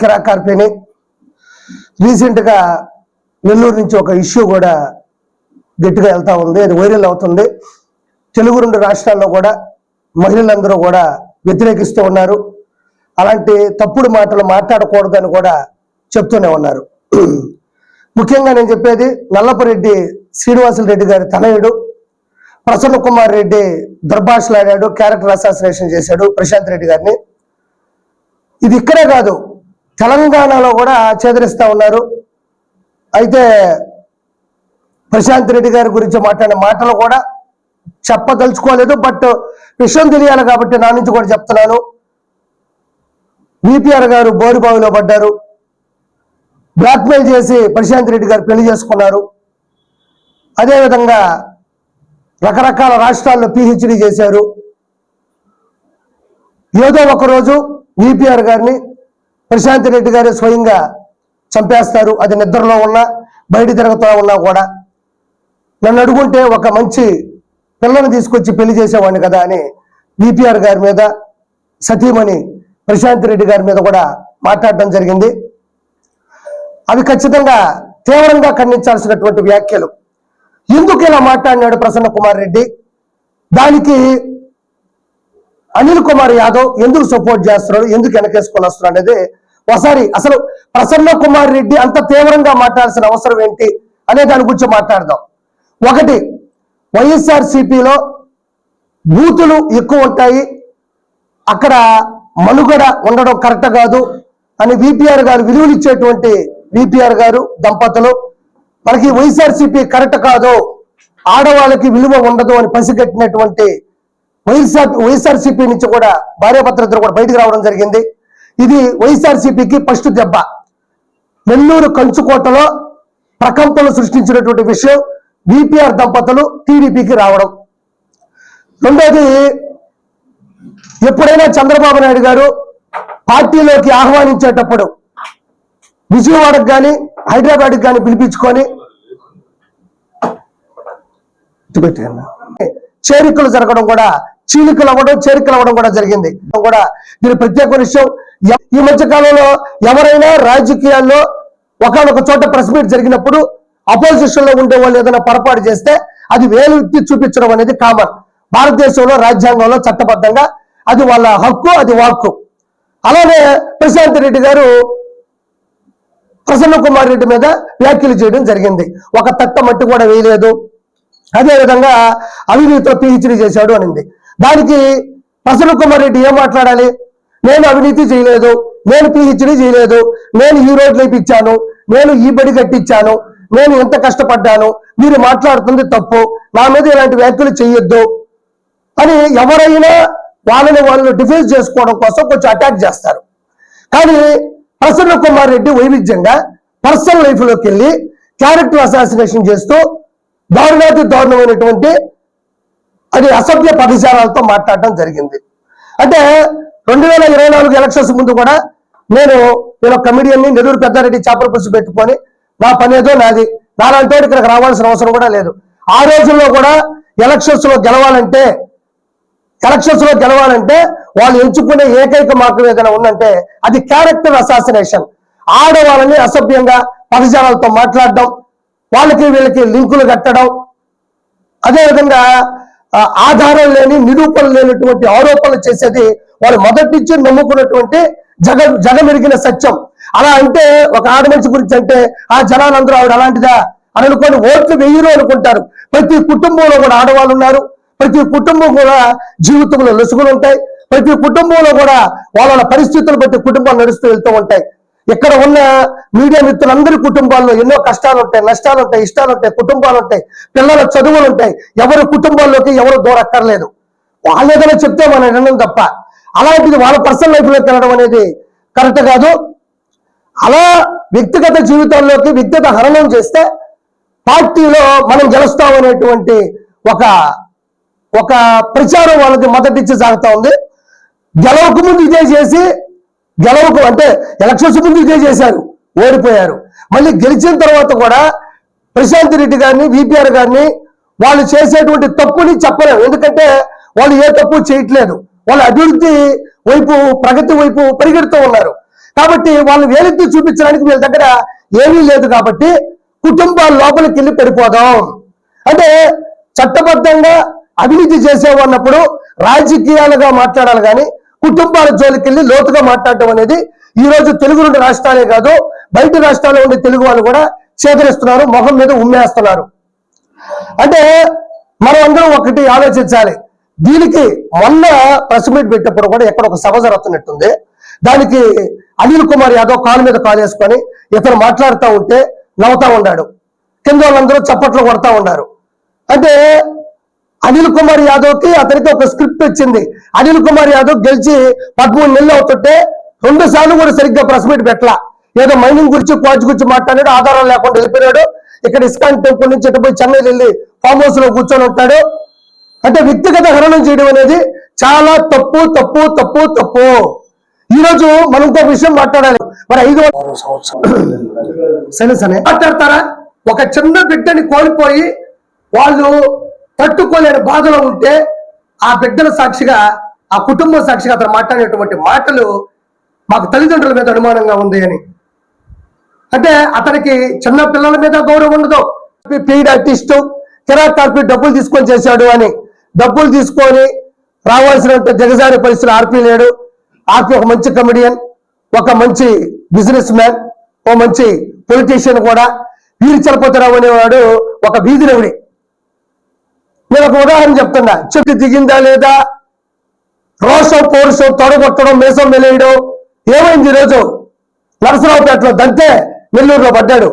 కిరా కార్పేని రీసెంట్గా నెల్లూరు నుంచి ఒక ఇష్యూ కూడా గట్టిగా వెళ్తూ ఉంది. అది వైరల్ అవుతుంది. తెలుగు రెండు రాష్ట్రాల్లో కూడా మహిళలందరూ కూడా వ్యతిరేకిస్తూ ఉన్నారు. అలాంటి తప్పుడు మాటలు మాట్లాడకూడదని కూడా చెప్తూనే ఉన్నారు. ముఖ్యంగా నేను చెప్పేది నల్లపరెడ్డి శ్రీనివాసులు రెడ్డి గారి తనయుడు ప్రసన్న కుమార్ రెడ్డి దుర్భాషలాడాడు క్యారెక్టర్ అసాసినేషన్ చేశాడు ప్రశాంత్ రెడ్డి గారిని. ఇది ఇక్కడే కాదు తెలంగాణలో కూడా చేదరిస్తా ఉన్నారు. అయితే ప్రశాంత్ రెడ్డి గారి గురించి మాట్లాడిన మాటలు కూడా చెప్పదలుచుకోలేదు బట్ విషయం తెలియాలి కాబట్టి నా నుంచి కూడా చెప్తున్నాను. విపిఆర్ గారు బోరుబావిలో పడ్డారు. బ్లాక్మెయిల్ చేసి ప్రశాంత్ రెడ్డి గారు పెళ్ళి చేసుకున్నారు. అదేవిధంగా రకరకాల రాష్ట్రాల్లో పిహెచ్డి చేశారు. ఏదో ఒకరోజు విపిఆర్ గారిని ప్రశాంత్ రెడ్డి గారు స్వయంగా చంపేస్తారు. అది నిద్రలో ఉన్నా బయట తిరగతా ఉన్నా కూడా. నన్ను అడుగుంటే ఒక మంచి పిల్లని తీసుకొచ్చి పెళ్ళి చేసేవాడిని కదా అని విపిఆర్ గారి మీద సతీమణి ప్రశాంత్ రెడ్డి గారి మీద కూడా మాట్లాడడం జరిగింది. అవి ఖచ్చితంగా తీవ్రంగా ఖండించాల్సినటువంటి వ్యాఖ్యలు. ఎందుకు ఇలా మాట్లాడినాడు ప్రసన్న కుమార్ రెడ్డి? దానికి అనిల్ కుమార్ యాదవ్ ఎందుకు సపోర్ట్ చేస్తున్నాడు ఎందుకు వెనకేసుకొని వస్తున్నాడు అనేది ఒకసారి అసలు ప్రసన్న కుమార్ రెడ్డి అంత తీవ్రంగా మాట్లాడాల్సిన అవసరం ఏంటి అనే దాని గురించి మాట్లాడదాం. ఒకటి వైఎస్ఆర్ సిపిలో బూతులు ఎక్కువ ఉంటాయి. అక్కడ మనుగడ ఉండడం కరెక్ట్ కాదు. అని విపిఆర్ గారు విలువలు ఇచ్చేటువంటి విపిఆర్ గారు దంపతులు. మనకి వైఎస్ఆర్సీపీ కరెక్ట్ కాదు. ఆడవాళ్ళకి విలువ ఉండదు అని పసిగట్టినటువంటి వైఎస్ఆర్ వైఎస్ఆర్సీపీ నుంచి కూడా భార్యాభర్తలిద్దరు కూడా బయటకు రావడం జరిగింది. ఇది వైఎస్ఆర్సీపీకి ఫస్ట్ దెబ్బ. నెల్లూరు కంచుకోటలో ప్రకంపలు సృష్టించినటువంటి విషయం బీపీఆర్ దంపతులు టీడీపీకి రావడం. రెండోది ఎప్పుడైనా చంద్రబాబు నాయుడు గారు పార్టీలోకి ఆహ్వానించేటప్పుడు విజయవాడకు కానీ హైదరాబాద్కి కానీ పిలిపించుకొని చేరికలు జరగడం కూడా చీలికలు అవ్వడం చేరికలు అవ్వడం కూడా జరిగింది. కూడా దీని ప్రత్యేక విషయం. ఈ మధ్య కాలంలో ఎవరైనా రాజకీయాల్లో ఒకనొక చోట ప్రెస్ మీట్ జరిగినప్పుడు అపోజిషన్లో ఉండే వాళ్ళు ఏదైనా పొరపాటు చేస్తే అది వేలు ఎత్తి చూపించడం అనేది కామన్ భారతదేశంలో రాజ్యాంగంలో చట్టబద్ధంగా అది వాళ్ళ హక్కు అది వాక్కు. అలానే ప్రశాంత్ రెడ్డి గారు ప్రసన్న కుమార్ రెడ్డి మీద వ్యాఖ్యలు చేయడం జరిగింది. ఒక తట్ట మట్టి కూడా వేయలేదు. అదే విధంగా అవినీతితో పిహెచ్డీ చేశాడు అనింది. దానికి ప్రసన్న కుమార్ రెడ్డి ఏం మాట్లాడాలి? నేను అవినీతి చేయలేదు నేను పిహెచ్డీ చేయలేదు నేను ఈ రోడ్లు వేయించాను నేను ఈ బడి కట్టించాను నేను ఎంత కష్టపడ్డాను మీరు మాట్లాడుతుంది తప్పు నా మీద ఇలాంటి వ్యాఖ్యలు చేయొద్దు అని ఎవరైనా వాళ్ళని వాళ్ళు డిఫెన్స్ చేసుకోవడం కోసం కొంచెం అటాక్ చేస్తారు. కానీ ప్రసన్న కుమార్ రెడ్డి వైవిధ్యంగా పర్సనల్ లైఫ్లోకి వెళ్ళి క్యారెక్టర్ అసాసినేషన్ చేస్తూ దారుణాతి దారుణమైనటువంటి అది అసభ్య పదజాలాలతో మాట్లాడడం జరిగింది. అంటే రెండు వేల ఇరవై నాలుగు ఎలక్షన్స్ ముందు కూడా నేను నేను కమిడియన్ని నెల్లూరు పెద్దారెడ్డి చేపల పులుసు పెట్టుకొని నా పని ఏదో నాది. నాలాంటి ఇక్కడికి రావాల్సిన అవసరం కూడా లేదు. ఆ రోజుల్లో కూడా ఎలక్షన్స్లో గెలవాలంటే ఎలక్షన్స్లో గెలవాలంటే వాళ్ళు ఎంచుకునే ఏకైక మార్గం ఏదైనా ఉందంటే అది క్యారెక్టర్ అసాసినేషన్ ఆడవాళ్ళని అసభ్యంగా పదజాలతో మాట్లాడడం వాళ్ళకి వీళ్ళకి లింకులు కట్టడం అదేవిధంగా ఆధారం లేని నిరూపణ లేనటువంటి ఆరోపణలు చేసేది వాళ్ళు మొదటి నుంచి నమ్ముకున్నటువంటి జగ జగమెరిగిన సత్యం. అలా అంటే ఒక ఆడ మనిషి గురించి అంటే ఆ జనాలందరూ ఆవిడ అలాంటిదా అని అనుకొని ఓట్లు వెయ్యరు అనుకుంటారు. ప్రతి కుటుంబంలో కూడా ఆడవాళ్ళు ఉన్నారు. ప్రతి కుటుంబం కూడా జీవితంలో లొసుగులు ఉంటాయి. ప్రతి కుటుంబంలో కూడా వాళ్ళ వాళ్ళ పరిస్థితులు బట్టి కుటుంబాలు నడుస్తూ వెళ్తూ ఉంటాయి. ఇక్కడ ఉన్న మీడియా మిత్రులందరి కుటుంబాల్లో ఎన్నో కష్టాలు ఉంటాయి నష్టాలు ఉంటాయి ఇష్టాలు ఉంటాయి కుటుంబాలు ఉంటాయి పిల్లల చదువులు ఉంటాయి. ఎవరి కుటుంబాల్లోకి ఎవరు దూరక్కర్లేదు. వాళ్ళు ఏదైనా చెప్తే మనం వినడం తప్ప. అలాంటిది వాళ్ళ పర్సనల్ లైఫ్లోకి వెళ్ళడం అనేది కరెక్ట్ కాదు. అలా వ్యక్తిగత జీవితంలోకి వ్యక్తిగత హరణం చేస్తే పార్టీలో మనం గెలుస్తామనేటువంటి ఒక ఒక ప్రచారం వాళ్ళకి మద్దతిచ్చి సాగుతా ఉంది. గెలవకు ముందు ఇదే చేసి గెలవకు అంటే ఎలక్షన్స్ ముందు ఇదే చేశారు ఓడిపోయారు. మళ్ళీ గెలిచిన తర్వాత కూడా ప్రశాంత్ రెడ్డి గారిని విపిఆర్ గారిని వాళ్ళు చేసేటువంటి తప్పుని చెప్పలేము. ఎందుకంటే వాళ్ళు ఏ తప్పు చేయట్లేదు. వాళ్ళు అభివృద్ధి వైపు ప్రగతి వైపు పరిగెడుతూ ఉన్నారు. కాబట్టి వాళ్ళు వేలెత్తి చూపించడానికి వీళ్ళ దగ్గర ఏమీ లేదు కాబట్టి కుటుంబాల లోపలికి వెళ్ళి పడిపోదాం. అంటే చట్టబద్ధంగా అవినీతి చేసేవన్నప్పుడు రాజకీయాలుగా మాట్లాడాలి కానీ కుటుంబాల జోలికి వెళ్ళి లోతుగా మాట్లాడటం అనేది ఈ రోజు తెలుగు రెండు రాష్ట్రాలే కాదు బయట రాష్ట్రాల్లో ఉండే తెలుగు వాళ్ళు కూడా చేదరిస్తున్నారు మొహం మీద ఉమ్మేస్తున్నారు. అంటే మనం అందరం ఒకటి ఆలోచించాలి. దీనికి మొన్న ప్రెస్ మీట్ పెట్టినప్పుడు కూడా ఎక్కడ ఒక సభ జరుగుతున్నట్టుంది. దానికి అనిల్ కుమార్ యాదవ్ కాలు మీద కాలు వేసుకొని ఇతను మాట్లాడుతూ ఉంటే నవ్వుతా ఉన్నాడు. కింద వాళ్ళందరూ చప్పట్లు కొడతా ఉన్నారు. అంటే అనిల్ కుమార్ యాదవ్కి అతనికి ఒక స్క్రిప్ట్ వచ్చింది. అనిల్ కుమార్ యాదవ్ గెలిచి పదమూడు నెలలు అవుతుంటే రెండు సార్లు కూడా సరిగ్గా ప్రెస్ మీట్ పెట్టలా. ఏదో మైనింగ్ గురించి కోచ్ గురించి మాట్లాడాడు ఆధారం లేకుండా వెళ్ళిపోయాడు ఇక్కడ ఇస్కాన్ టెంపుల్ నుంచి ఇటు పోయి చెన్నై వెళ్ళి ఫామ్ హౌస్లో కూర్చొని ఉంటాడు. అంటే వ్యక్తిగత హరణం చేయడం అనేది చాలా తప్పు తప్పు తప్పు తప్పు. ఈ రోజు మనం ఇంకో విషయం మాట్లాడాలి. మరి ఐదు సరే సరే. మాట్లాడతారా? ఒక చిన్న బిడ్డని కోల్పోయి వాళ్ళు తట్టుకోలేని బాధలో ఉంటే ఆ బిడ్డల సాక్షిగా ఆ కుటుంబ సాక్షిగా అతను మాట్లాడేటువంటి మాటలు మాకు తల్లిదండ్రుల మీద అనుమానంగా ఉంది అని. అంటే అతనికి చిన్న పిల్లల మీద గౌరవం ఉండదు. పెయిడ్ ఆర్టిస్ట్ కార్పొరేట్ డబ్బులు తీసుకొని చేశాడు అని. డబ్బులు తీసుకొని రావాల్సిన దిగజారి పరిస్థితులు ఆర్పి లేడు. ఆర్పి ఒక మంచి కమెడియన్ ఒక మంచి బిజినెస్ మ్యాన్ ఓ మంచి పొలిటీషియన్ కూడా. వీరి చలపతిరావు అనేవాడు ఒక వీధి రవిడి నేను ఒక ఉదాహరణ చెప్తున్నా. చెట్టు దిగిందా లేదా? రోషం పౌరుషం తొడగొట్టడం మీసం వెలేయడం ఏమైంది ఈరోజు? నరసరావుపేటలో దంతే నెల్లూరులో పడ్డాడు.